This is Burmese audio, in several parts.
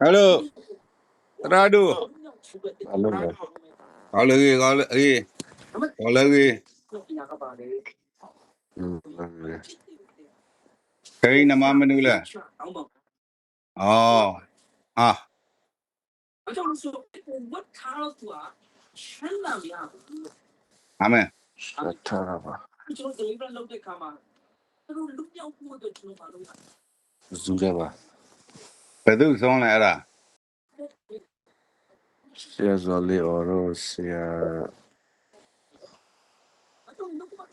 ဟယ်လိုတရာတို့အလုံးလဲကောင်းလေကောင်းလေအေးကောင်းလေอืมဟုတ်တယ်ခိနမမနူလာအော်အာအမေဆက်ထားတာပါဇူတယ်ပါ ဘယ်သူဆုံးလဲအဲ့ဒါဆရာဇော်လေးအော်ရောဆရာ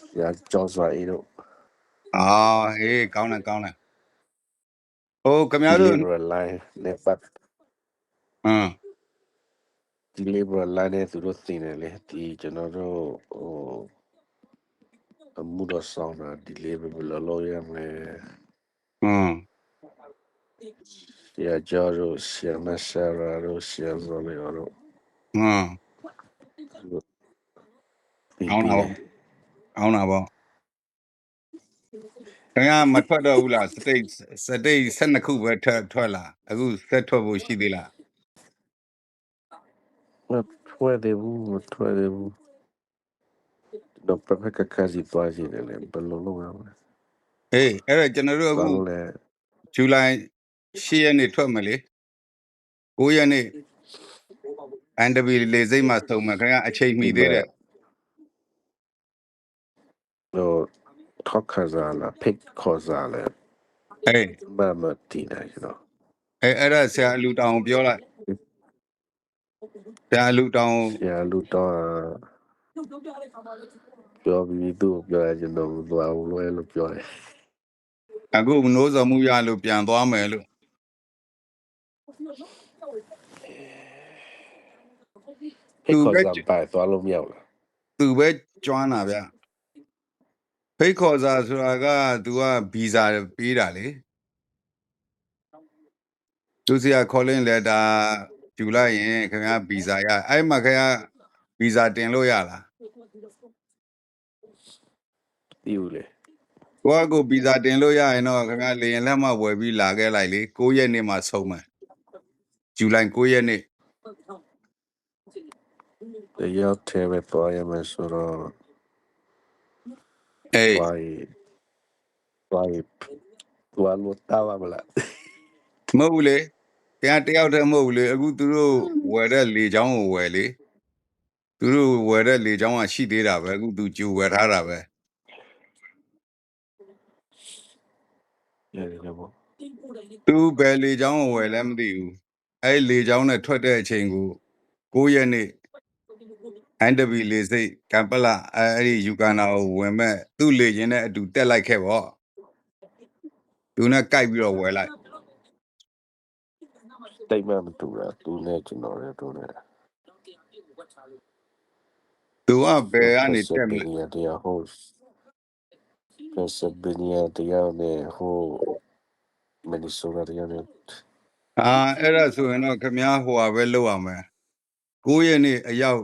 ဆရာကျော်စွာအေးတို့အော်ဟေးကောင်းတယ်ကောင်းတယ်ဟိုခင်ဗျားတို့ဒီ liberal line နဲ့ပတ်ဟမ်ဒီ liberal line နဲ့သူတို့သိနေလေဒီကျွန်တော်တို့ဟိုအမှုတော်ဆောင်တာဒီ liberal လောလောရမယ်ဟမ် ဆရာကျော်တို့ဆရာမဆရာတို့ဆရာဇော်လေးအော်တို့ဟမ်ဒီကောင်းတာပေါ့ကောင်းတာပေါ့ခင်ဗျားမထွက်တော့ဘူးလားစတိတ်စတိတ်12ခုပဲထွက်ထွက်လာအခုဆက်ထွက်ဖို့ရှိသေးလားမထွက်တယ်ဘူးမထွက်တယ်ဘူးတော့ perfect ကစီသွားကြည့်တယ်လေဘယ်လိုလုပ်ရမလဲဟေးအဲ့ဒါကျွန်တော်တို့အခုဘာလို့လဲဇူလိုင် 10ရက်နေ့ထွက်မယ်လေ9ရက်နေ့အန်ဒဘီလေစိတ်မှာစုံမယ်ခင်ဗျာအချိန်မီသေးတယ်တော့ထောက်ခါစားလားဖိတ်ခေါ်စားလဲအေးမမတီးနေကျွန်တော်အဲအဲ့ဒါဆရာအလူတောင်ပြောလိုက်ဆရာအလူတောင်ဆရာလူတော့ပြောပြီးသူ့ကိုပြောရကျွန်တော်သွားဘူးလို့လို့ပြောတယ်အခုနိုးစော်မှုရလို့ပြန်သွားမယ်လို့ ဖိတ်ခေါ်စားပါသွားလို့မရဘူးလားသူပဲကျွမ်းတာဗျဖိတ်ခေါ်စာဆိုတာက तू ကဗီဇာပေးတာလေသူဆရာခေါ်လင်းလက်တာယူလိုက်ရင်ခင်ဗျာဗီဇာရအဲ့မှာခင်ဗျာဗီဇာတင်လို့ရလားတီးဘူးလေကိုကကိုဗီဇာတင်လို့ရရင်တော့ခင်ဗျာလေရင်လက်မှဝယ်ပြီးလာခဲ့လိုက်လေ9ရက်နေ့မှဆုံးမယ်ဇူလိုင်9ရက်နေ့ တရားထဲပဲသွားရမယ်ဆိုတော့အေးသွားရင်သွားရင်သွားလို့တာပါမလား မဟုတ်ဘူးလေခင်ဗျာတယောက်တည်းမဟုတ်ဘူးလေအခုသူတို့ဝယ်တဲ့လေချောင်းကိုဝယ်လေသူတို့ဝယ်တဲ့လေချောင်းကရှိသေးတာပဲအခုသူကြိုဝယ်ထားတာပဲ ရတယ်ပေါ့သူဘယ်လေချောင်းကိုဝယ်လဲမသိဘူးအဲ့လေချောင်းနဲ့ထွက်တဲ့အချိန်ကို9ရက်နေ့ အန်ဒဘီလေစိတ်ကမ်ပလာအဲ့အဲ့ဒီယူကန်နာကိုဝင်မဲ့သူ့လေရင်နဲ့အတူတက်လိုက်ခဲ့ပေါ့သူနဲ့ကြိုက်ပြီးတော့ဝယ်လိုက်တိတ်မှမတူတာသူနဲ့ကျွန်တော်နဲ့တူနေတာသူကဘယ်ကနေတက်မလဲ Pennsylvania တရားဟို Pennsylvania တရားနဲ့ဟို Minnesota တရားနဲ့အာအဲ့ဒါဆိုရင်တော့ခမ ्या ဟိုဟာပဲလောက်ရမယ်9ရက်နေ့အရောက်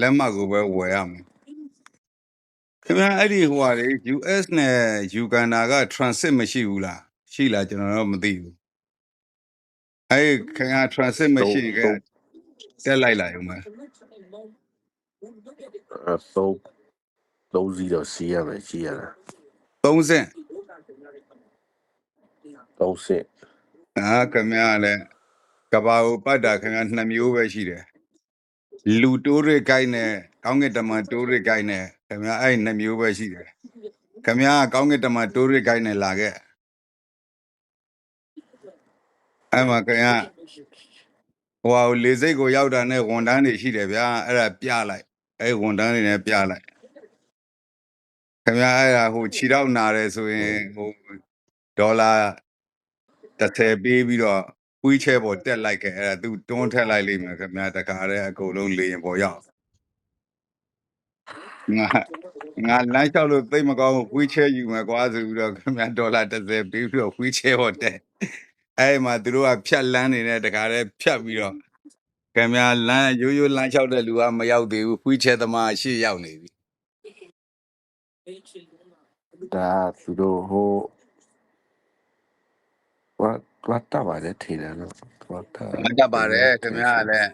လက်မှတ်ကိုပဲဝယ်ရမယ်ခင်ဗျာအဲ့ဒီဟိုဟာလေ US နဲ့ Uganda က transit မရှိဘူးလားရှိလားကျွန်တော်တော့မသိဘူးအဲ့ဒီခင်ဗျာ transit မရှိရင်ကတက်လိုက်လာရုံပဲအတော့လုံးစီတော့စီးရမယ်စီးရတာ30တော့စစ်အာခင်ဗျာလည်းကဘာကိုပတ်တာခင်ဗျာနှစ်မျိုးပဲရှိတယ် လူတိုးရကိုင်းနဲ့ကောင်းကင်တမန်တိုးရကိုင်းနဲ့ခင်ဗျာအဲ့နှစ်မျိုးပဲရှိတယ်ခင်ဗျာကောင်းကင်တမန်တိုးရကိုင်းနဲ့လာခဲ့အဲ့မှာခင်ဗျာဟိုဟာလေစိတ်ကိုရောက်တာနဲ့ဝန်တန်းတွေရှိတယ်ဗျာအဲ့ဒါပြလိုက်အဲ့ဝန်တန်းတွေနဲ့ပြလိုက်ခင်ဗျာအဲ့ဒါဟိုခြေတော့နာတယ်ဆိုရင်ဟိုဒေါ်လာ30ပေးပြီးတော့ ဝီးချဲပေါ်တက်လိုက်ခဲ့အဲ့ဒါသူတွန်းထက်လိုက်လိမ့်မယ်ခင်ဗျာတခါတည်းအကုန်လုံးလေရင်ပေါ်ရောက်ငါငါလမ်းလျှောက်လို့သိပ်မကောင်းဘူးဝီးချဲယူမယ်ကွာဆိုပြီးတော့ခင်ဗျာဒေါ်လာ30ပေးပြီးတော့ဝီးချဲပေါ်တက်အဲ့မှာသူတို့ကဖြတ်လန်းနေတဲ့တခါတည်းဖြတ်ပြီးတော့ခင်ဗျာလမ်းရိုးရိုးလမ်းလျှောက်တဲ့လူကမရောက်သေးဘူးဝီးချဲသမားရှေ့ရောက်နေပြီဒါသူတို့ဟိုဘာ သွားတက်ပါတယ်ထင်တယ်နော်သွားတက်။မတတ်ပါတယ်ခင်ဗျားကလည်း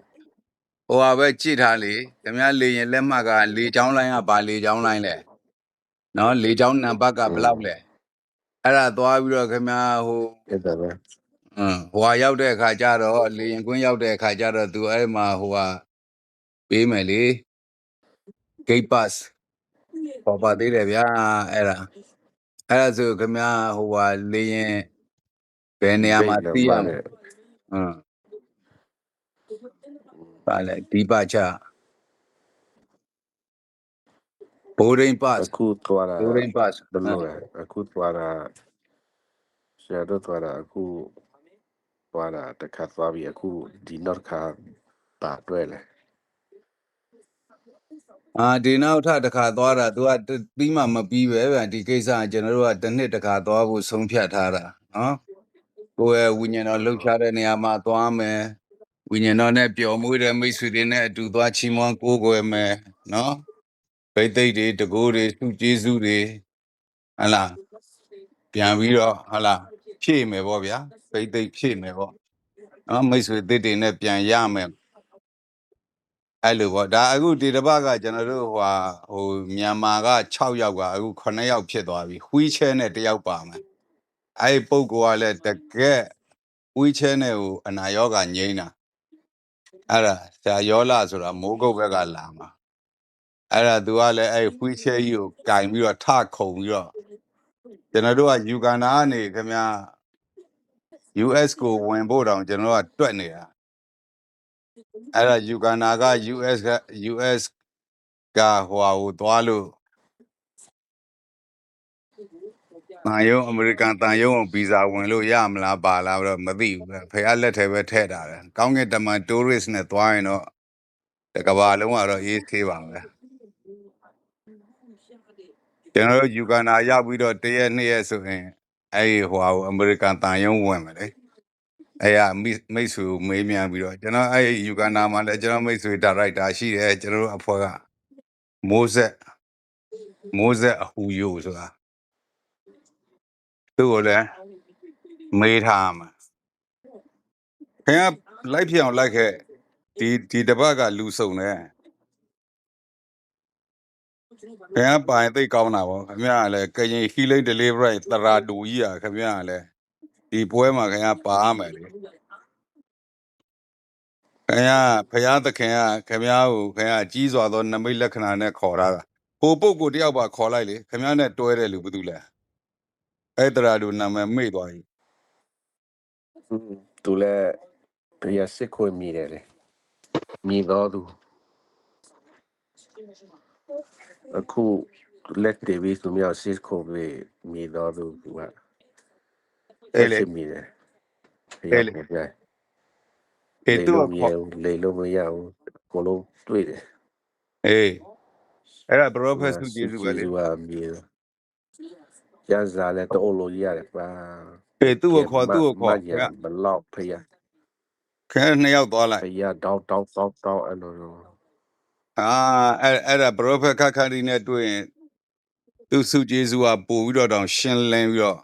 ဟိုဟာပဲကြည့်ထားလေခင်ဗျားလေရင်လက်မှတ်ကလေချောင်းလိုင်းကပါလေချောင်းလိုင်းလဲ။နော်လေချောင်းနံပါတ်ကဘယ်လောက်လဲ။အဲ့ဒါသွားပြီးတော့ခင်ဗျားဟိုအဲ့ဒါပဲအင်းဟိုဟာရောက်တဲ့အခါကျတော့လေရင်ကွင်းရောက်တဲ့အခါကျတော့သူအဲ့မှာဟိုဟာပေးမယ်လေ gate pass ပေါ်ပါသေးတယ်ဗျာအဲ့ဒါအဲ့ဒါဆိုခင်ဗျားဟိုဟာလေရင် ဘယ်နေရာမှာသိရမလဲအင်းပါလေဒီပါချဘိုးရင်း pass အခုသွားတာဘိုးရင်း pass ဘယ်လိုလဲအခုသွားတာဆရာတို့သွားတာအခုသွားတာတစ်ခါသွားပြီးအခုဒီနောက်တစ်ခါပါတွဲလဲအာဒီနောက်ထပ်တစ်ခါသွားတာ तू ကပြီးမှမပြီးပဲဗျဒီကိစ္စကကျွန်တော်တို့ကတစ်နှစ်တစ်ခါသွားဖို့ဆုံးဖြတ်ထားတာနော် ကိုယ်ရဲ့ဝိညာဉ်တော်လှုပ်ရှားတဲ့နေရာမှာသွားမယ်ဝိညာဉ်တော်နဲ့ပျော်မွေးတဲ့မိတ်ဆွေတွေနဲ့အတူသွားချီးမွမ်းကိုးကွယ်မယ်နော်ဗိသိက်တွေတကိုးတွေသူကျေးဇူးတွေဟဟလားပြန်ပြီးတော့ဟဟလားဖြည့်မယ်ပေါ့ဗျာဗိသိက်ဖြည့်မယ်ပေါ့နော်မိတ်ဆွေသစ်တွေနဲ့ပြန်ရမယ်အဲ့လိုပေါ့ဒါအခုဒီတစ်ပတ်ကကျွန်တော်တို့ဟိုဟာဟိုမြန်မာက6ယောက်ကအခု9ယောက်ဖြစ်သွားပြီဝှီးချဲနဲ့တယောက်ပါမယ် အဲ့ဒီပုံကလည်းတကက်ဝှီးချဲနဲ့ဟိုအနာရောဂါငိမ့်တာအဲ့ဒါဆရာယောလာဆိုတာမိုးကုတ်ဘက်ကလာမှာအဲ့ဒါသူကလည်းအဲ့ဝှီးချဲကြီးကိုကင်ပြီးတော့ထခုံပြီးတော့ကျွန်တော်တို့ကယူကန်နာကနေခင်ဗျာ US ကိုဝင်ဖို့တောင်ကျွန်တော်တို့ကတွက်နေတာအဲ့ဒါယူကန်နာက US က US ကဟိုဟာကိုသွားလို့ တန်ယုံအမေရိကန်တန်ယုံကိုဗီဇာဝင်လို့ရမလားပါလားတော့မသိဘူးပဲဖေကလက်ထဲပဲထည့်တာတယ်ကောင်းကင်တမန် tourist နဲ့သွားရင်တော့တကဘာလုံးကတော့အေးသေးပါပဲကျွန်တော်တို့ယူကန်နာရောက်ပြီးတော့တရက်နှစ်ရက်ဆိုရင်အဲ့ဒီဟိုဟာကိုအမေရိကန်တန်ယုံဝင်မယ်လေအဲ့ရမိမိတ်ဆွေကိုမေးမြန်းပြီးတော့ကျွန်တော်အဲ့ဒီယူကန်နာမှာလည်းကျွန်တော်မိတ်ဆွေဒါရိုက်တာရှိတယ်ကျွန်တော်တို့အဖွဲ့ကမိုးဆက်မိုးဆက်အဟူယိုဆိုတာ သူ့ကိုလည်းမေးထားမှာခင်ဗျာလိုက်ဖြစ်အောင်လိုက်ခဲ့ဒီဒီတစ်ပတ်ကလူစုံတယ်ခင်ဗျာပိုင်သိတ်ကောင်းတာပေါ့ခင်ဗျာကလည်းကရင် healing delivery တရာတူကြီးอ่ะခင်ဗျာကလည်းဒီပွဲမှာခင်ဗျာပါရမယ်လေခင်ဗျာဖရာသခင်ကခင်ဗျာကိုခင်ဗျာကြီးစွာသောနမိတ်လက္ခဏာနဲ့ခေါ်ထားတာဟိုပုတ်ကိုတယောက်ပါခေါ်လိုက်လေခင်ဗျာနဲ့တွဲတဲ့လူဘာတူလဲ အဲ့တရာတူနာမည်မေ့သွားပြီသူလည်းပြစစ်ခွင့်မိတယ်လေမိတော့သူအခုလက်တေဗီသူမြောက်စစ်ခွင့်ပြီးမိတော့သူကအဲ့လေစစ်မိတယ်ဖအဲ့ယားလေကိုပြဲအေးလေသူ့လို့ကိုမရခေါ်ဘူးလေလို့မရဘူးကိုလုံးတွေ့တယ်အေးအဲ့ဒါဘရောသူဖက်ကစုကျေးစစ်ဇူးပဲကျေးလေဇူးကမြေ ရစားလဲတော့လို့ရတယ်ပါအေးသူ့ကဲကိုခေါ်မသူ့ကိုမခေါ်ရခင်ဗျာဘလောက်ဖယားခင်ဗျာနှစ်ယောက်သွားလိုက်ဖယားတောက်တောက်တောက်တောက်အဲ့လိုလိုအာအဲ့အဲ့ဒါဘရောဖက်ခက်ခါဒီနဲ့တွေ့ရင်သူစုကျေးဇူးကပို့ပြီးတော့တောင်ရှင်းလင်းပြီးတော့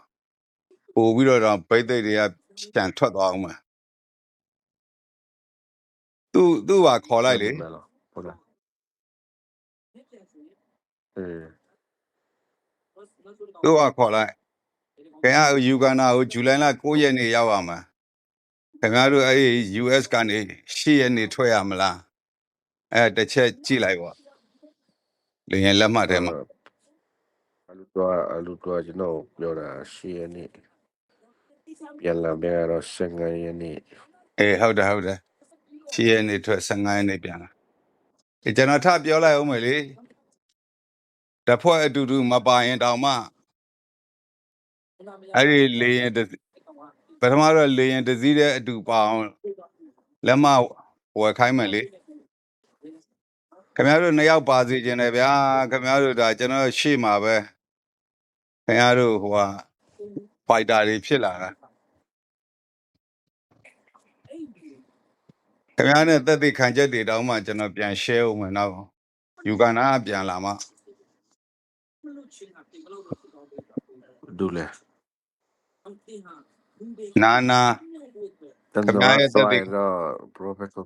ပို့ပြီးတော့တောင်ဗိသိက်တွေကပြန်ထွက်သွားအောင်မှာသူသူ့ဟာခေါ်လိုက်လေမလားဟုတ်လားအဲ သူ့ဟာခေါ်လိုက်ခင်ဗျာယူဂန်နာကိုဇူလိုင်လ9ရက်နေ့ရောက်ရမှာခင်ဗျားတို့အဲ့ဒီ US ကနေ10ရက်နေ့ထွက်ရမလားအဲ့တစ်ချက်ကြည့်လိုက်ပေါ့လေရင်လက်မှတ်ထဲမှာအလူတော့အလူတော့ကျွန်တော်ပြောတာရှေ့ရနေ့ပြန်လာပြန်တော့15ရက်နေ့အေးဟုတ်တယ်ဟုတ်တယ်10ရက်နေ့ထွက်15ရက်နေ့ပြန်လာအေးကျွန်တော်ထပြောလိုက်အောင်မယ်လေတစ်ဖွဲ့အတူတူမပါရင်တောင်မှ အဲ့ဒီလေရင်တစ်ပထမတော့လေရင်တစ်စီးတဲ့အတူပါအောင်လက်မဝယ်ခိုင်းမယ်လေခင်ဗျားတို့နှစ်ယောက်ပါစီခြင်းတယ်ဗျာခင်ဗျားတို့ဒါကျွန်တော်ရှေ့မှာပဲခင်ဗျားတို့ဟိုဟာဖိုက်တာတွေဖြစ်လာတာခင်ဗျားနဲ့တက်သိခံချက်တွေတောင်းမှကျွန်တော်ပြန် share အောင်မယ်နောက်ယူကန်နာကပြန်လာမှဒူလဲ နာနာတန်ခင်တော်ဗျားရဲ့ဆွာသက်သေရတော့ professor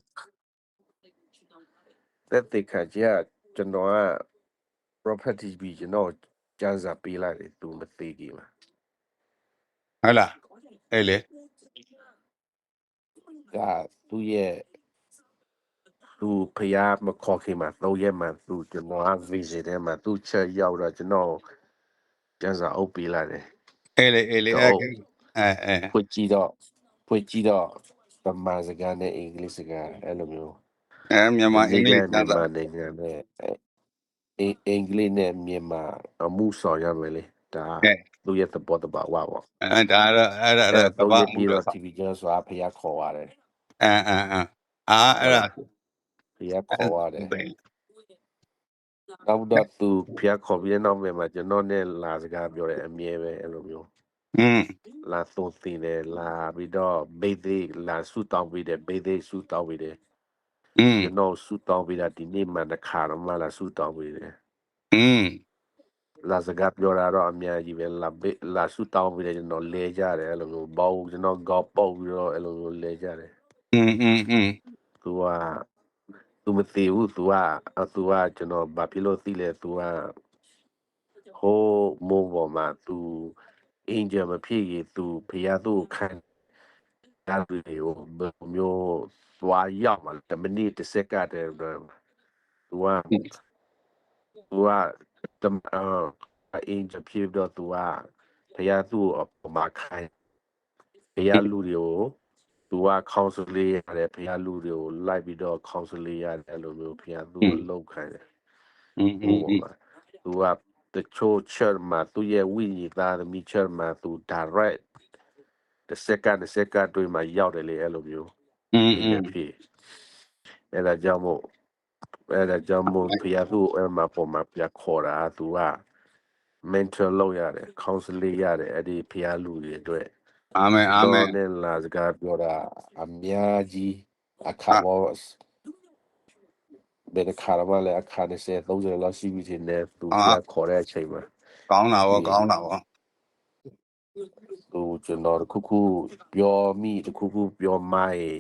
တက်တဲ့ခါကျကျွန်တော်က property ပြီးကျွန်တော်ကျန်းစာပေးလိုက်တယ်သူမသိကြီးမှာဟုတ်လားအဲ့လေဒါသူရဲ့သူဖျားမခေါ်ခင်မှာတော့ရက်မှာသူကျွန်တော်က visit ထဲမှာသူချက်ရောက်တော့ကျွန်တော်ကျန်းစာအုပ်ပေးလိုက်တယ်အဲ့လေအဲ့လေတော့အဲ့ အဲအဲ ဖွင့်ကြည့်တော့ဖွင့်ကြည့်တော့ဗမာစကားနဲ့အင်္ဂလိပ်စကားအဲ့လိုမျိုးအဲမြန်မာအင်္ဂလိပ်နဲသာမြန်မာနိုင်ငံနဲ့အင်အင်္ဂလိပ်နဲ့မြန်မာအမှုဆောင်ရမယ်လေဒါကဲသူရဲ့သဘောတဘာဝပေါ့အဲဒါတော့အဲ့ဒါအဲ့အဲ့ဒါဒါတတော့ဘာရမှုပြီးတော့ တော့ TV ကျန်းဆိုတာဖျားခေါ်ရတယ်အဲအဲအဲအာအဲ့ဒါဖျားခေါ်ရတယ်ဘယ်နောက်တော့သူဖျားခေါ်ပြီးတဲ့နောက်မှာကျွန်တော်နဲ့လာစကားပြောတယ်အမြဲပဲအဲ့လိုမျိုး อืม လာသုံးသင်တယ်လာပြီးတော့ဘေးသေးလာဆူတောင်းပြီးတယ်ဘေးသေးဆူတောင်းပြီးတယ် อืม ကျွန်တော်ဆူတောင်းပြီးတာဒီနေ့မှတစ်ခါတော့မှလာဆူတောင်းပြီးတယ် อืม လာစကားပြောတာတော့အများကြီးပဲလာဘေးလာဆူတောင်းပြီးတယ်ကျွန်တော်လဲကြတယ်အဲ့လိုမျိုးဘောက်ကျွန်တော်ကောက်ပုတ်ပြီးတော့အဲ့လိုမျိုးလဲကြတယ် อืมอืมอืม သူကသူမသိဘူးသူကသူကကျွန်တော်ဘာဖြစ်လို့သိလဲသူကဟိုးမိုးပေါ်မှာသူ အင်ဂျင်မဖြစ်ရသူဖျားသူ့ခံဒါပြီးကိုဘယ်လိုမျိုးသွားရောက်မှတမနစ်တစ်စက္ကန့်တည်းတော့သူကသူကတမအင်ဂျင်ဖြစ်တော့သူကဖျားသူ့အပေါ်မှာခိုင်းဖျားလူတွေကို သူက counsel လေးရတယ်ဖះလူတွေကိုလိုက်ပြီးတော့ counsel လေးရတယ်အဲ့လိုမျိုးဖះသူ့ကိုလောက်ခိုင်းတယ် อืมอื ဟို ม ပေါ်မှာသူက တချို့ church မှာသူရဲ့ဝိညာဉ်သားသမီး church မှာသူ direct တစ်စက္ကန့်တစ်စက္ကန့်တွေ့မှာရောက်တယ်လေအဲ့လိုမျိုး อืม ဒီ อืม ဖြစ်အဲ့ဒါကြောင့်မို့အဲ့ဒါကြောင့်မို့ဖះသူ့အဲ့မှာပေါ်မှာပြခေါ်တာသူက mentor လုပ်ရတယ် counsel လေးရတယ်အဲ့ဒီဖះလူတွေအတွက် အာမင်အာမင် တော့နဲ့လာစကားပြောတာအများကြီးအခါဘော ဘယ်တစ်ခါမှလည်းအခါ20 30လောက်ရှိပြီထင်တယ်သူပြခေါ်တဲ့အချိန်မှာကောင်းတာဗောကောင်းတာဗောသူကျွန်တော်တစ်ခုခုပြောမိတစ်ခုခုပြောမိုင်း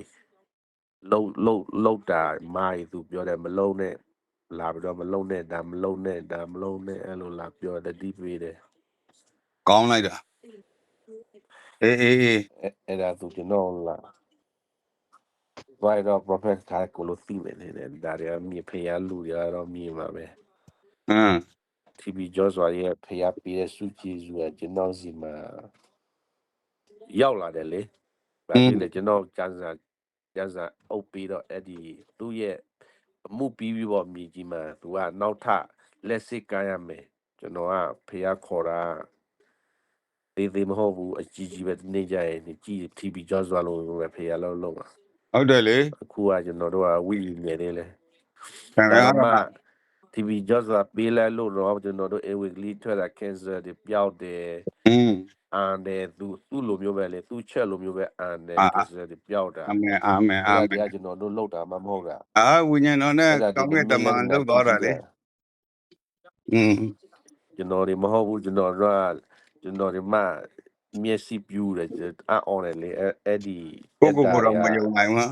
လှုပ်လှုပ်လှုပ်တာမိုင်းသူပြောတယ်မလုံးနဲ့လာပြီးတော့မလုံးနဲ့ဒါမလုံးနဲ့ဒါမလုံးနဲ့အဲ့လိုလာပြောတယ်ဒီပေးတယ်ကောင်းလိုက်တာအေးအေးအေးအဲ့အဲ့ဒါသူကျွန်တော်လာ right of prophet ခါကိုလို့သိနေတယ်ဒါရမြေဖျားလူရတော့မြေမှာပဲอืม TB Joshua ရဲ့ဖျားပြည့်စုကြည်စုကကျွန်တော်စီမှာရောက်လာတယ်လေ။ဘာဖြစ်လဲကျွန်တော်ကျန်းစာကျန်းစာအုပ်ပြီးတော့အဲ့ဒီသူ့ရဲ့အမှုပြီးပြီးတော့မြေကြီးမှာသူကနောက်ထပ်လက်စစ်ကမ်းရမယ်။ကျွန်တော်ကဖျားခေါ်တာသေးသေးမဟုတ်ဘူးအကြီးကြီးပဲဒီနေ့ကျရင်ဒီကြည့် TB Joshua လို့ပဲဖျားလုံးလုံးပါ ဟုတ်တယ်လေအခုကကျွန်တော်တို့ကဝီငယ်နေလေဆန္ဒကမှ TV just ပေးလိုက်လို့တော့ကျွန်တော်တို့ a weekly ထွက်တာ cancer တွေပျောက်တယ်အင်းအန်တယ်သူသူ့လိုမျိုးပဲလေသူ့ချက်လိုမျိုးပဲအန်တယ် cancer တွေပျောက်တာအာမင်အာမင်အာမင်ဒါကကျွန်တော်တို့လောက်တာမှမဟုတ်တာအာဝိညာဉ်တော်နဲ့ကောင်းကင်တမန်လောက်သွားတာလေအင်းကျွန်တော်တွေမဟုတ်ဘူးကျွန်တော်တို့ကကျွန်တော်တွေမှ မျက်စိပြူတယ်အအော်တယ်လေအဲ့အဲ့ဒီကိုကိုကိုတော့မယုံနိုင်ဘူး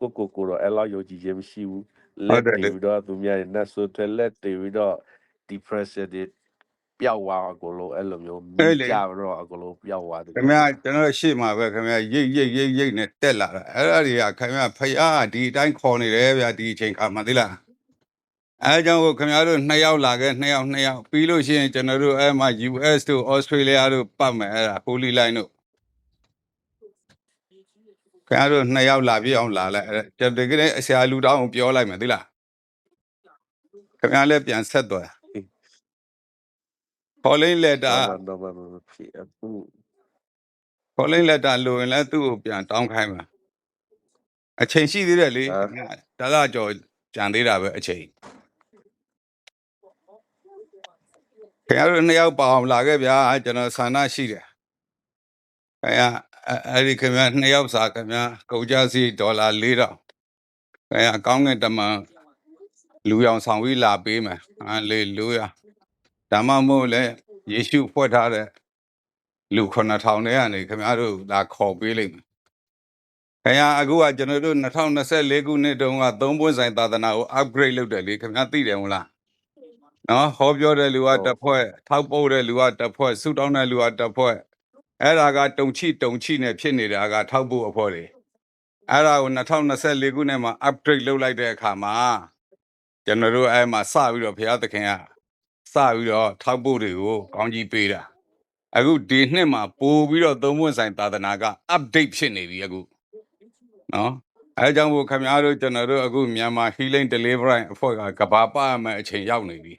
ကိုကိုကိုတော့အဲ့လောက်ယုံကြည်ခြင်းမရှိဘူးဟုလက်တ်တယ်လေတည်ပြီးတော့သူများတွေနတ်ဆိုတယ်လက်တည်ပြီးတော့ depression တွေပျောက်သွားအကုန်လုံးအဲ့လိုမျိုးမိကြတော့အကုန်လုံးပျောက်သွားတယ်ခင်ဗျားကျွန်တော်ရှေ့မှာပဲခင်ဗျားရိတ်ရိတ်ရိတ်ရိတ်နဲ့တက်လာတာအဲ့ဒါတွေကခင်ဗျားဖယားဒီအတိုင်းခေါ်နေတယ်ဗျာဒီအချိန်ခါမှသိလား အဲကြောင့်ကိုခင်ဗျားတို့နှစ်ယောက်လာခဲ့နှစ်ယောက်နှစ်ယောက်ပြီးလို့ရှိရင်ကျွန်တော်တို့အဲမှာ US တို့ Australia တို့ပတ်မယ်အဲ့ဒါ Holy Line တို့ခင်ဗျားတို့နှစ်ယောက်လာပြည့်အောင်လာလိုက်အဲ့ဒါတကယ်အဆရာလူတောင်းကိုပြောလိုက်မယ်သိလားခင်ဗျားလည်းပြန်ဆက်သွား calling letter တော့မမဖြစ်အခု calling letter လိုရင်လည်းသူ့ကိုပြန်တောင်းခိုင်းမှာအချိန်ရှိသေးတယ်လေဒါကကြော်ကြံသေးတာပဲအချိန် ခင်ဗျားတို့နှစ်ယောက်ပါအောင်လာခဲ့ဗျာကျွန်တော်ဆန္ဒရှိတယ်ခင်ဗျာအဲ့အဲ့ဒီခင်ဗျားနှစ်ယောက်စာခင်ဗျာကုန်ကြစီဒေါ်လာ4000ခင်ဗျာကောင်းကင်တမန်လူရောင်ဆောင်ပြီးလာပေးမယ်ဟာလေလုယာဒါမှမဟုတ်လေယေရှုဖွက်ထားတဲ့လူ9000နဲ့ကနေခင်ဗျားတို့ဒါခေါ်ပေးလိမ့်မယ်ခင်ဗျာအခုကကျွန်တော်တို့2024ခုနှစ်တုန်းကသုံးပွင့်ဆိုင်သာသနာကို upgrade လုပ်တယ်လေခင်ဗျားသိတယ်မလား နော်ဟောပြောတဲ့လူကတစ်ဖွဲ့ထောက်ပို့တဲ့လူကတစ်ဖွဲ့ဆူတောင်းတဲ့လူကတစ်ဖွဲ့အဲ့ဒါကတုံချိတုံချိနဲ့ဖြစ်နေတာကထောက်ပို့အဖွဲ့တွေအဲ့ဒါကို2024ခုနှစ်မှာ upgrade လုပ်လိုက်တဲ့အခါမှာကျွန်တော်တို့အဲ့မှာစပြီးတော့ဘုရားသခင်ကစပြီးတော့ထောက်ပို့တွေကိုကောင်းကြီးပေးတာအခုဒီနှစ်မှာပို့ပြီးတော့သုံးပွင့်ဆိုင်သာသနာက update ဖြစ်နေပြီအခုနော်အဲကြောင့်မို့ခင်ဗျားတို့ကျွန်တော်တို့အခုမြန်မာ healing deliverance အဖွဲ့ကကဘာပါမယ်အချိန်ရောက်နေပြီ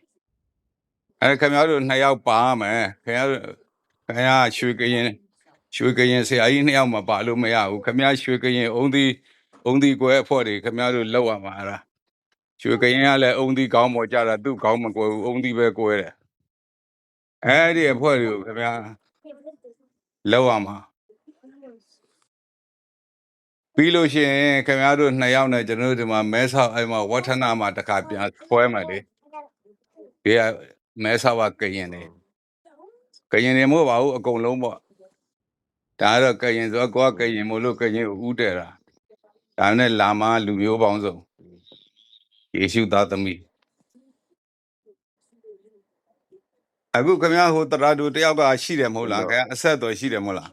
အဲခင်ဗျားတို့နှစ်ယောက်ပါမယ်ခင်ဗျားတို့ခင်ဗျားရွှေကရင်ရွှေကရင်ဆရာကြီးနှစ်ယောက်မပါလို့မရဘူးခင်ဗျားရွှေကရင်အုံးဒီအုံးဒီကွဲအဖွဲ့တွေခင်ဗျားတို့လောက်ရမှာလားရွှေကရင်ကလည်းအုံးဒီကောင်းပေါ်ကြတာသူ့ကောင်းမကွယ်ဘူးအုံးဒီပဲကွဲတယ်အဲဒီအဖွဲ့တွေကိုခင်ဗျားလောက်ရမှာပြီးလို့ရှိရင်ခင်ဗျားတို့နှစ်ယောက်နဲ့ကျွန်တော်တို့ဒီမှာမဲဆောက်အဲ့မှာဝฒနမှာတစ်ခါပြန်ဖွဲမယ်လေဒီက မဲဆောက်ကကရင်တွေကရင်တွေမဟုတ်ပါဘူးအကုန်လုံးပေါ့ဒါကတော့ကရင်ဆိုတော့ကိုကကရင်မို့လို့ကရင်ကိုဥတည်တာဒါနဲ့လာမလူမျိုးပေါင်းစုံယေရှုသားသမီးအခုခင်ဗျားဟိုတရာတူတယောက်ကရှိတယ်မဟုတ်လားခင်ဗျာအဆက်တော်ရှိတယ်မဟုတ်လား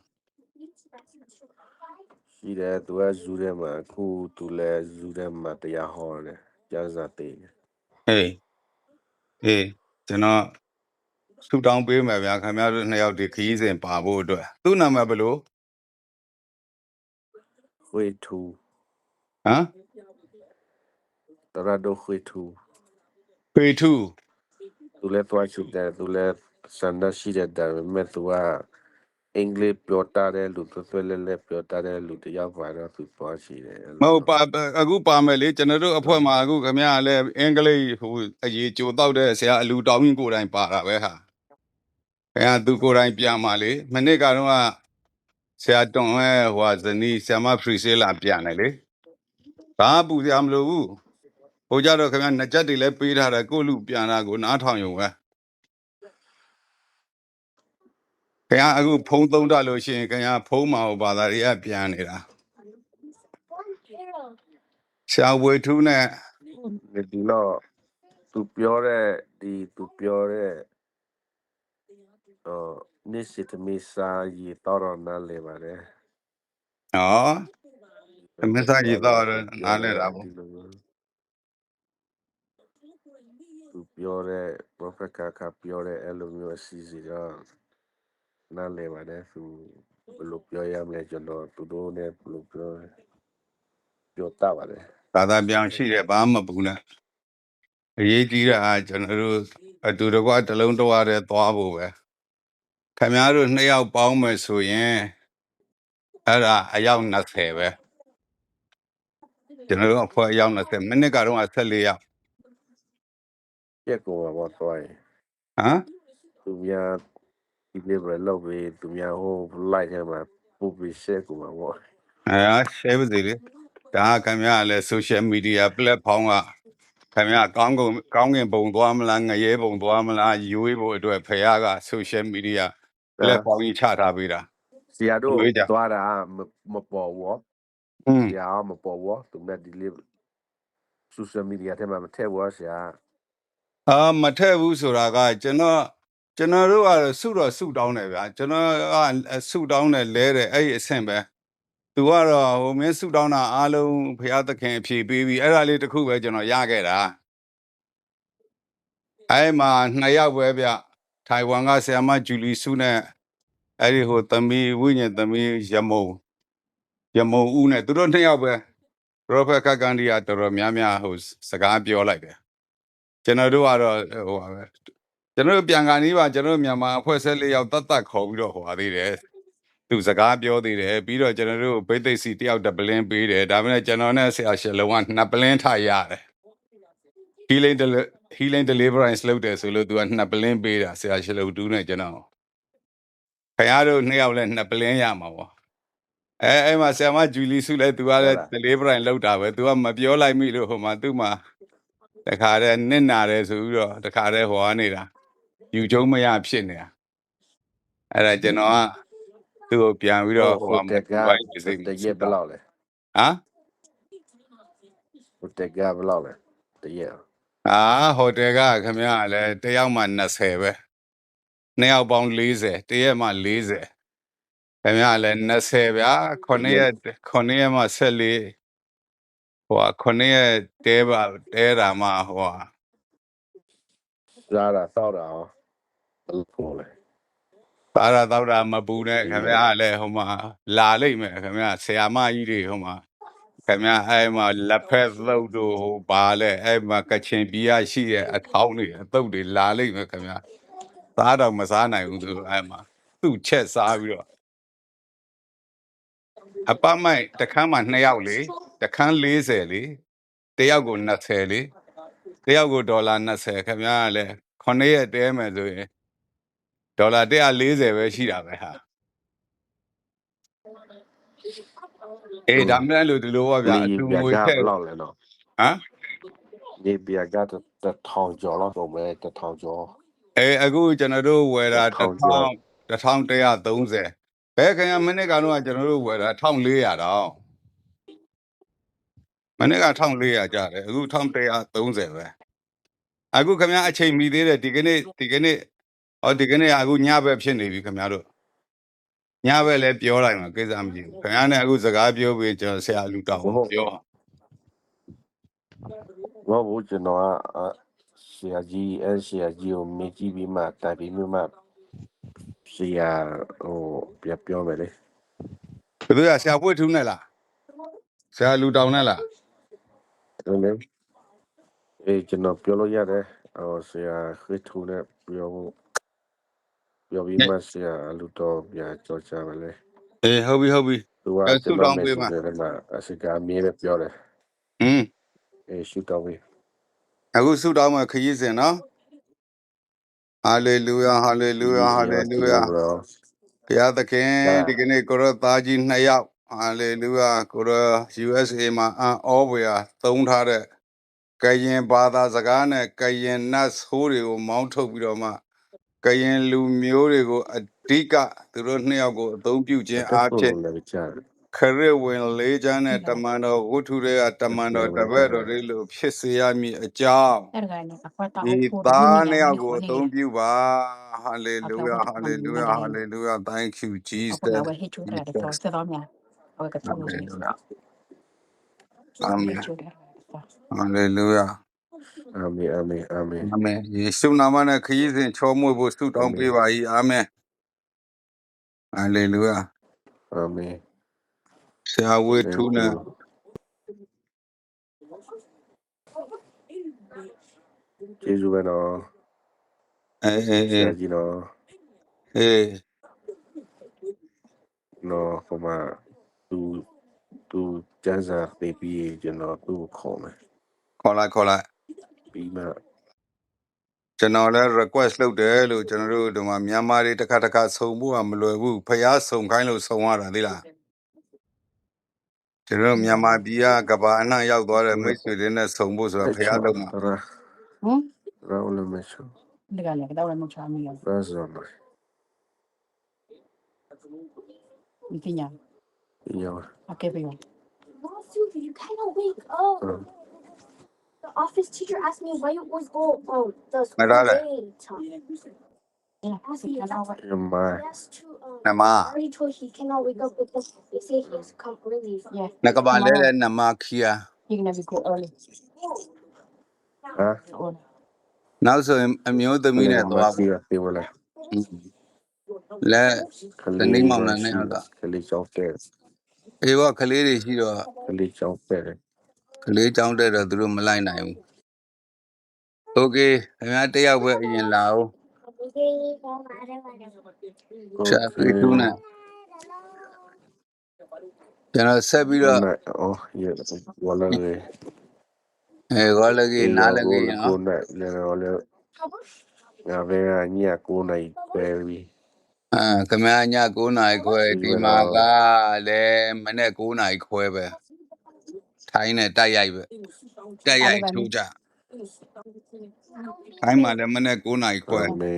ရှိတယ်သူကဇူးထဲမှာအခုသူလည်းဇူးထဲမှာတရားဟောတယ်ကျမ်းစာသိတယ်ဟေးဟေး ကျွန်တော်ဆူတောင်းပေးမယ်ဗျာခင်ဗျားတို့နှစ်ယောက်ဒီခရီးစဉ်ပါဖို့အတွက်သူ့နာမည်ဘယ်လိုခွေထူဟမ်တရဒိုခွေထူပေထုသူလည်းတွားချူတယ်သူလည်းစန္ဒရှိတဲ့ဒါပေမဲ့သူက အင်္ဂလိပ်ပြောတတ်တဲ့လူသူသွဲလဲလဲပြောတတ်တဲ့လူတယောက်ပါတော့သူတွားရှိတယ်အဲ့မလိုဟုတ်ပါအခုပါမယ်လေကျွန်တော်တို့အဖွဲ့မှာအခုခင်ဗျားကလည်းအင်္ဂလိပ်ဟိုအရေးကြိုတောက်တဲ့ဆရာအလူတောင်းကြီးကိုယ်တိုင်ပါတာပဲဟာခင်ဗျားသူကိုယ်တိုင်ပြန်มาလေမနစ်ကတော့ကဆရာတွန်ရဲ့ဟိုဟာဇနီးဆရာမဖရီဆေးလာပြန်တယ်လေဘာမှပူစရာမလိုဘူးဟိုကြတော့ခင်ဗျားနှစ်ချက်တွေလည်းပေးထားတယ်ကိုယ့်လူပြန်တာကိုနားထောင်ရုံပဲ ခင်ဗျားအခုဖုံးသုံးတတ်လို့ရှိရင်ခင်ဗျားဖုံးမှာဟိုဘာသာတွေကပြန်နေတာဆရာဝေထူးနဲ့ဒီတော့သူပြောတဲ့ဒီသူပြောတဲ့အော်နိစိတမီစာရီတော်တော်နားလေပါတယ်ဟောအမေစာကြီးတော့နားလဲတာပေါ့သူပြောတဲ့ prophet ကကပြောတဲ့အဲ့လိုမျိုးအစီအစဉ်တော့ နားလေပါတယ်သူဘယ်လိုပြောရမလဲကျွန်တော်သူတို့နဲ့ဘယ်လိုပြောပြောတတ်ပါတယ်သာသာပြောင်ရှိတယ်ဘာမှမပူနဲ့အရေးကြီးတာကကျွန်တော်တို့အတူတကွတစ်လုံးတစ်ဝါတည်းသွားဖို့ပဲခင်ဗျားတို့နှစ်ယောက်ပေါင်းမယ်ဆိုရင်အဲ့ဒါအယောက်20ပဲကျွန်တော်တို့အဖွဲ့အယောက်20မိနစ်ကတော့14ယောက်ပြက်ကုန်ပါတော့သွားရင်ဟမ်သူများ ဒီ level လောက်ပြီးသူများဟို light ထဲမှာပုတ်ပြီး share ကုန်ပါပေါ့အဲ share ပါစေလေဒါကခင်ဗျားကလည်း social media platform ကခင်ဗျားကောင်းကုန်ကောင်းကင်ပုံသွားမလားငရဲပုံသွားမလားရွေးဖို့အတွက်ဖခင်က social media platform ကြီးချထားပေးတာ ဆရာတို့ဝေးကြ သွားတာမမပေါ်ဘူးอืมဆရာမပေါ်ဘူးသူနဲ့ဒီ level social media ထဲမှာမထည့်ဘူးဆရာ အာမထက်ဘူးဆိုတာကကျွန်တော် ကျွန်တော်တို့ကတော့စုတော့စုတောင်းတယ်ဗျာကျွန်တော်ကစုတောင်းတယ်လဲတယ်အဲ့ဒီအဆင့်ပဲသူကတော့ဟိုမင်းစုတောင်းတာအားလုံးဘုရားသခင်အဖြေပေးပြီးအဲ့ဒါလေးတစ်ခုပဲကျွန်တော်ရခဲ့တာအဲ့မှာနှစ်ယောက်ပဲဗျထိုင်ဝမ်ကဆရာမဂျူလီစုနဲ့အဲ့ဒီဟိုသမီးဝိညာဉ်သမီးရမုံရမုံဦးနဲ့သူတို့နှစ်ယောက်ပဲပရိုဖက်ကကန်ဒီကတော်တော်များများဟိုစကားပြောလိုက်တယ်ကျွန်တော်တို့ကတော့ဟိုပါပဲ ကျွန်တော်တို့ပြန်ကန်ကြီးပါကျွန်တော်တို့မြန်မာအဖွဲ့ဆက်လေးယောက်တတ်တတ်ခေါ်ပြီးတော့ဟိုပါသေးတယ်သူစကားပြောသေးတယ်ပြီးတော့ကျွန်တော်တို့ဘိသိက်စီတယောက်တစ်ပလင်းပေးတယ်ဒါပေမဲ့ကျွန်တော်နဲ့ဆရာရှလုံးကနှစ်ပလင်းထားရတယ် healing deli- healing deliverance လုပ်တယ်ဆိုလို့သူကနှစ်ပလင်းပေးတာဆရာရှလုံးတူးနဲ့ကျွန်တော်ခင်ဗျားတို့နှစ်ယောက်လည်းနှစ်ပလင်းရမှာပေါ့အဲအဲ့မှာဆရာမဂျူလီစုလည်းသူကလည်း deliverance လုပ်တာပဲသူကမပြောလိုက်မိလို့ဟိုမှာသူ့မှာတခါတည်းနစ်နာတယ်ဆိုပြီးတော့တခါတည်းဟောနေတာ ယူကျုံမရဖြစ်နေတာအဲ့ဒါကျွန်တော်ကသူ့ကိုပြန်ပြီးဟိုတော့ဟိုဟိုတမှာက်ကဘိုင်းစိတ်တရက်ဘယ်လောက်လဲဟမ်ဟိုတက်ကဘယ်လောက်လဲတရက်အာဟိုတယ်ကခင်ဗျားလည်းတယောက်မှ20ပဲနှစ်ယောက်ပေါင်း40တရက်မှ40ခင်ဗျားလည်း20ဗျာ9ရက်9ရက်မှ14ဟို9ရက်တဲပါတဲတာမှဟိုဟာစားတာစောက်တာရော ဘယ်လိုပေါ်လဲပါရတော့တာမပူနဲ့ခင်ဗျားလည်းဟိုမှာလာလိမ့်မယ်ခင်ဗျားဆရာမကြီးတွေဟိုမှာခင်ဗျားအဲ့မှာလက်ဖက်သုတ်တို့ဟိုပါလဲအဲ့မှာကချင်ပြည်ရရှိရဲ့အထောင်းတွေအသုတ်တွေလာလိမ့်မယ်ခင်ဗျားစားတော့မစားနိုင်ဘူးသူအဲ့မှာသူ့ချက်စားပြီးတော့အပမိုက်တစ်ခန်းမှာ2ယောက်လေတစ်ခန်း40လေတယောက်ကို20လေတယောက်ကိုဒေါ်လာ20ခင်ဗျားကလည်း9ရက်တဲမယ်ဆိုရင် ဒေါ်လာ140ပဲရှိတာပဲဟာအေးဒါမှလည်းလို့ဒီလိုပါဗျာအနေတူပြငွေကထဘက်ယ်လောက်လဲနော်ဟမ်နေပြကတထောင်ကျော်လောက်တော့မဲတထောင်ကျော်အေးအခုကျွန်တော်တို့ဝယ်တာထောင်ကျော်1130ဘယ်ခင်ဗျာမိနစ်ကတော့ကျွန်တော်တို့ဝယ်တာ1400တောင်မိနစ်က1400ကျတယ်အခု1130ပဲအခုခင်ဗျာအချိန်မီသေးတယ်ဒီကနေ့ဒီကနေ့ ဟောဒီကနေ့အခုညဘက်ဖြစ်နေပြီခင်ဗျာတို့ညဘက်လည်းပြောလိုက်မှာကိစ္စမရှိဘူးခင်ဗျာနဲ့အခုစကားပြောပြီးကျွန်တော်ဆရာလူတောင်းပြောဘာဘူးကျွန်တော်ကဆရာကြီးအဲဆရာကြီးကိုမေးကြည့်ပြီးမှတိုင်ပြီးမှဆရာဟိုပြပြောမယ်လေဘယ်သူကဆရာပွေထူးနဲ့လားဆရာလူတောင်းနဲ့လားဟုတ်လေအေးကျွန်တော်ပြောလို့ရတယ်ဟိုဆရာခေထူနဲ့ပြောဖို့ ပြောပြီးမှဆရာလူတော်ပြကြောချမယ်လေအေးဟုတ်ပြီဟုတ်ပြီသူကအဲကျွန်ဆုတောတော်င်းမေးပေးဆိုပါတယ်မှာအစကားမြေးပဲပြောတယ်ဟင်းအေးရှုတောင်းပြီးအခုဆုတောင်းမှာခရီးစဉ်နော်ဟာလေလုယာဟာလေလုယာဟာလေလုယာဘုရားသခင်ဒီကနေ့ကိုရောသားကြီးနှစ်ယောက်ဟာလေလုယာကိုရော USA မှာအန်အောဘွေယာသုံးထားတဲ့ကရင်ဘာသာစကားနဲ့ကရင်နတ်ဆိုးတွေကိုမောင်းထုတ်ပြီးတော့မှ ကရင်လူမျိုးတွေကိုအဓိကသူတို့နှစ်ယောက်ကိုအသုံးပြုခြင်းအားဖြင့်လည်းကြားခရစ်ဝင်လေးချမ်းတဲ့တမန်တော်ဝုထုတွေကတမန်တော်တပည့်တော်တွေလို့ဖြစ်စေရမည်အကြောင်း Ergani, akwata ဒီ opo, သား dumi နှစ် na ယောက် ni ကို ko အသုံး ni. ပြုပါဟာလေလုယာဟာလေလုယာဟာလေလုယာ thank you Ako jesus na wa hichu ra de to, se do mya. Awa ka tu ni. Hallelujah. အာမင်အာမင်အာမင်အာမင်ယေရှုနာမနဲ့ခရီးစဉ်ချောမွေ့ဖို့ဆုတောင်းပေးပါ၏အာမင်ဟာလေလုယာအာမင်ဆရာဝေထုနဲ့ကျေးဇူးပဲနော်အေးအေးဆအေးရာကြီးနော်အေးနော်ဟိုမှာသူသူကျန်းစာပေးပြီးကျွန်တော်သူ့ကိုခေါ်မယ်ခေါ်လိုက်ခေါ်လိုက် ပြီးမှကျွန်တော်လည်း request လုပ်တယ်လို့ကျွန်တော်တို့ဒီမှာမြန်မာတွေတစ်ခါတစ်ခါစုံဖို့ကမလွယ်ဘူးဖះစုံခိုင်းလို့စုံရတာသိလားကျွန်တော်တို့မြန်မာပြည်ကကဘာအနှံ့ရောက်သွားတဲ့မိတ်ဆွေတွေနဲ့စုံဖို့ဆိုတာဖះလုံးမှာရာ Hmm? ရာဦးလည်းမရှိ Diga le, daw mo cha mi. ဘာစတော့နော် Ni tinya. ယော Okay ba yun? Mom, Susie, you cannot wake up. Um. The office teacher asked me why you always go um the school Medalla. late. Yeah, si kana wa. ယမ He has to um. နမ I already told he cannot wake up because they say he has to come early. Yeah. နကဘာလဲလဲနမခီယာ You can never go early. ဟာ Oh. နောက်ဆိုရင်အမျိုးသမီးနဲ့သွားပြီးဖို့ပြေဝလာလဲခတနေ့မောင်နှံနဲ့ဟု ကလေးတွေရှိတော့ ခလေးချောင်းတဲ့ ကလေးចောင်းတဲ့တော့သူတို့မလိုက်နိုင်ဘူးโอเคခင်ဗျားတစ်ယောက်ပဲအရင်လာအောင်ဆရာဖေတူးနဲ့ကျွန်တော်ဆက်ပြီးတော့ အော်ရဝလာလေ အဲကောလည်းကြီးနားလည်းကြီး ကို နော် နဲ့လည်းရောလေငါပဲည9နိုင်ပဲပြီ အာခင်ဗျားည9နာရီခွဲဒီမှာကလည်းမနေ့9နာရီခွဲပဲ ထိုင်းနဲ့တိုက်ရိုက်ပဲတိုက်ရိုက်ချိုးကြထိုင်းမှာလည်းမနေ့9နာရီခွဲအာမေ